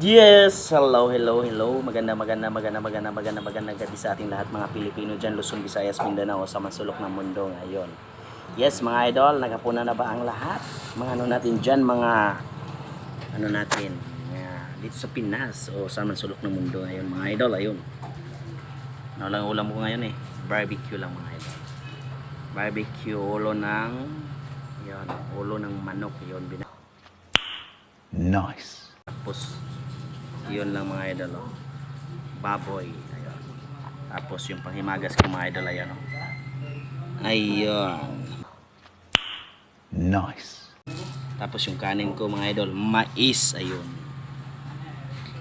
Yes! Hello, hello, hello. Maganda, maganda, maganda, maganda, maganda, maganda gabi sa ating lahat mga Pilipino dyan, Luzon, Visayas, Mindanao, sa masulok ng mundo ngayon. Yes, mga idol, naghapunan na ba ang lahat? Mga ano natin dyan, mga ano natin, mga dito sa Pinas o sa masulok ng mundo ngayon, mga idol, ayun. Ano lang ulam ko ngayon eh, barbecue lang mga idol. Barbecue, ulo ng, yun, ulo ng manok, yun, Nice. Tapos, yun lang mga idol, oh. Baboy. Ayun. Tapos yung panghimagas ko mga idol, ayan, oh. Ayun. Nice. Tapos yung kanin ko mga idol, mais. Ayun.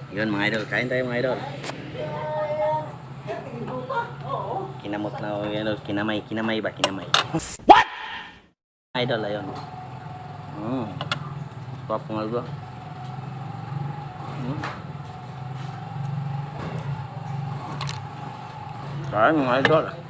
Yun mga idol, kain tayo mga idol. Kinamot na ako, idol. Kinamay, kinamay ba? Kinamay. What? Idol, ayun. Hmm. Papo nga ba? Hmm. Kain mga idol. Hmm.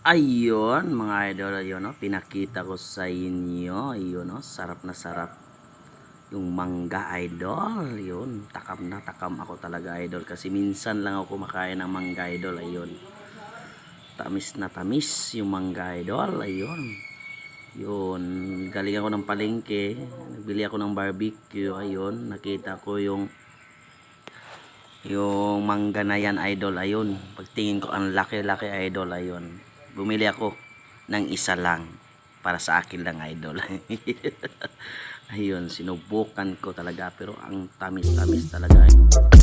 Ayun, mga idol, ayun, no? pinakita ko sa inyo, ayun, no? sarap na sarap yung mangga idol, yun, takam na takam ako talaga idol, kasi minsan lang ako kumakain ng mangga idol, ayun, tamis na tamis yung mangga idol, ayun, yun, galing ako ng palengke, nagbili ako ng barbecue, ayun, nakita ko yung yung mangga na yan idol ayun. Pagtingin ko ang laki-laki idol ayun. Bumili ako ng isa lang para sa akin lang idol. Ayun sinubukan ko talaga pero ang tamis-tamis talaga. eh.